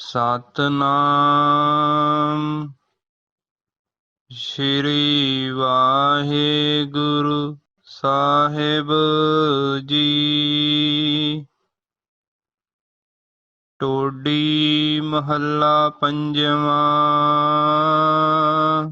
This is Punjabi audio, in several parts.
ਸਤਨਾਮ। ਸ਼੍ਰੀ ਵਾਹਿਗੁਰੂ ਸਾਹਿਬ ਜੀ। ਟੋਡੀ ਮਹੱਲਾ ਪੰਜਵਾਂ।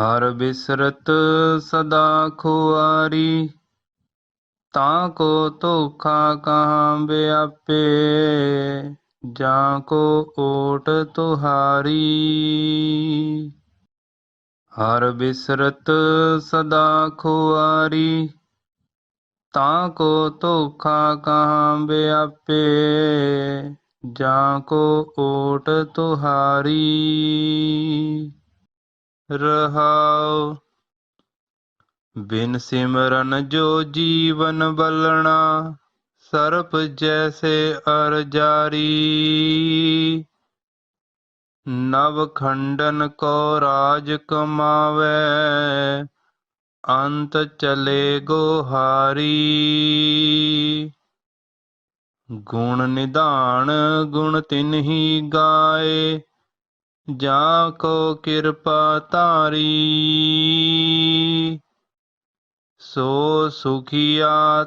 ਹਰ ਬਿਸਰਤ ਸਦਾ ਖੁਆਰੀ, ਤਾਂ ਕੋ ਧੋਖਾ ਕਹਾਂ ਬਿਆਪੇ ਜਾਂ ਕੋ ਓਟ ਤੁਹਾਰੀ। ਹਰ ਬਿਸਰਤ ਸਦਾ ਖੁਆਰੀ। ਤਾਂ ਕੋ ਧੋਖਾ ਕਹਾਂ ਵਿਆਪੇ ਜਾਂ ਕੋ ਓਟ ਤੁਹਾਰੀ। ਰਹਾਉ। ਬਿਨ ਸਿਮਰਨ ਜੋ ਜੀਵਨ ਬਲਣਾ। ਸਰਪ ਜੈਸੇ ਅਰ ਜਾਰੀ ਨਵ ਖੰਡਨ ਕੋ ਰਾਜ ਕਮਾਵੇ, ਅੰਤ ਚਲੇ ਗੋਹਾਰੀ ਗੁਣ ਨਿਧਾਨ, ਗੁਣ ਤਿਨਹੀ ਗਾਏ, ਜਾ ਕੋ ਕਿਰਪਾ ਧਾਰੀ। ਸੋ ਸੁਖੀਆ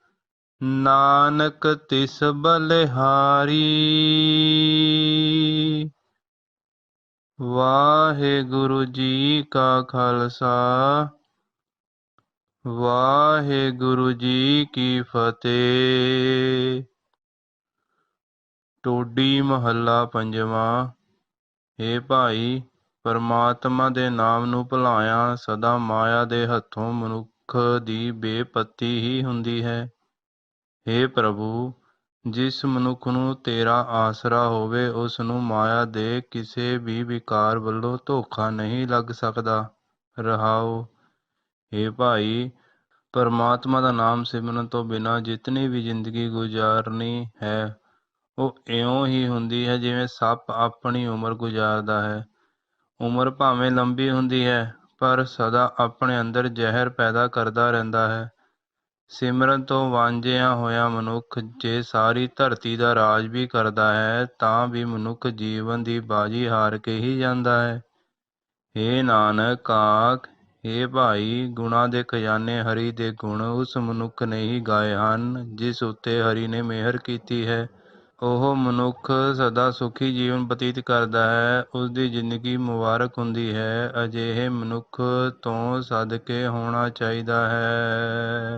ਨਾਨਕ ਤਿਸ ਬਲਿਹਾਰੀ। ਵਾਹਿਗੁਰੂ ਜੀ ਕਾ ਖਾਲਸਾ, ਵਾਹਿਗੁਰੂ ਜੀ ਕੀ ਫਤਿਹ। ਟੋਡੀ ਮਹੱਲਾ ਪੰਜਵਾਂ ਏ ਭਾਈ, ਪਰਮਾਤਮਾ ਦੇ ਨਾਮ ਨੂੰ ਭੁਲਾਇਆ, ਸਦਾ ਮਾਇਆ ਦੇ ਹੱਥੋਂ ਮਨੁੱਖ ਦੀ ਬੇਪਤੀ ਹੀ ਹੁੰਦੀ ਹੈ। ਏ ਪ੍ਰਭੂ, ਜਿਸ ਮਨੁੱਖ ਨੂੰ ਤੇਰਾ ਆਸਰਾ ਹੋਵੇ, ਉਸ ਨੂੰ ਮਾਇਆ ਦੇ ਕਿਸੇ ਵੀ ਵਿਕਾਰ ਵੱਲੋਂ ਧੋਖਾ ਨਹੀਂ ਲੱਗ ਸਕਦਾ। ਰਹਾਓ, ਹੇ ਭਾਈ, ਪਰਮਾਤਮਾ ਦਾ ਨਾਮ ਸਿਮਰਨ ਤੋਂ ਬਿਨਾਂ ਜਿਤਨੀ ਵੀ ਜ਼ਿੰਦਗੀ ਗੁਜ਼ਾਰਨੀ ਹੈ, ਉਹ ਇਉਂ ਹੀ ਹੁੰਦੀ ਹੈ ਜਿਵੇਂ ਸੱਪ ਆਪਣੀ ਉਮਰ ਗੁਜ਼ਾਰਦਾ ਹੈ। ਉਮਰ ਭਾਵੇਂ ਲੰਬੀ ਹੁੰਦੀ ਹੈ, ਪਰ ਸਦਾ ਆਪਣੇ ਅੰਦਰ ਜ਼ਹਿਰ ਪੈਦਾ ਕਰਦਾ ਰਹਿੰਦਾ ਹੈ। ਸਿਮਰਨ ਤੋਂ ਵਾਂਝਿਆ ਹੋਇਆ ਮਨੁੱਖ ਜੇ ਸਾਰੀ ਧਰਤੀ ਦਾ ਰਾਜ ਵੀ ਕਰਦਾ ਹੈ, ਤਾਂ ਵੀ ਮਨੁੱਖ ਜੀਵਨ ਦੀ ਬਾਜੀ ਹਾਰ ਕੇ ਹੀ ਜਾਂਦਾ ਹੈ। ਹੇ ਨਾਨਕ ਆਖ, ਹੇ ਭਾਈ, ਗੁਣਾ ਦੇ ਖਜ਼ਾਨੇ ਹਰੀ ਦੇ ਗੁਣ ਉਸ ਮਨੁੱਖ ਨੇ ਹੀ ਗਾਏ ਹਨ, ਜਿਸ ਉੱਤੇ ਹਰੀ ਨੇ ਮਿਹਰ ਕੀਤੀ ਹੈ। ਉਹ ਮਨੁੱਖ ਸਦਾ ਸੁਖੀ ਜੀਵਨ ਬਤੀਤ ਕਰਦਾ ਹੈ ਉਸ ਦੀ ਜ਼ਿੰਦਗੀ ਮੁਬਾਰਕ ਹੁੰਦੀ ਹੈ, ਅਜਿਹੇ ਮਨੁੱਖ ਤੋਂ ਸਦਕੇ ਹੋਣਾ ਚਾਹੀਦਾ ਹੈ।